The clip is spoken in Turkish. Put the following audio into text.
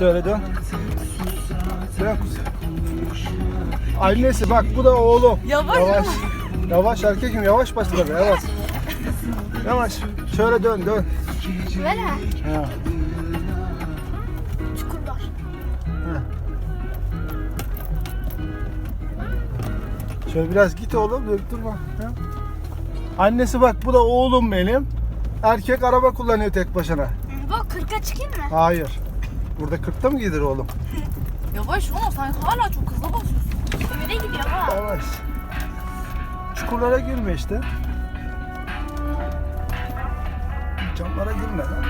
Şöyle dön. Dön kuzum. Annesi bak bu da oğlum. Yavaş Yavaş. Yavaş erkekim yavaş başla tabii yavaş. Yavaş. Şöyle dön dön. Ver ha. Çukurlar. ha. Şöyle biraz git oğlum dönüp durma. Ha. Annesi bak bu da oğlum benim. Erkek araba kullanıyor tek başına. Bak kırka çıkayım mı? Hayır. Burada 40'ta mı gider oğlum? Yavaş oğlum sen hala çok hızlı basıyorsun. Öyle gidiyor ha. Yavaş. Çukurlara girme işte. Camlara girme lan.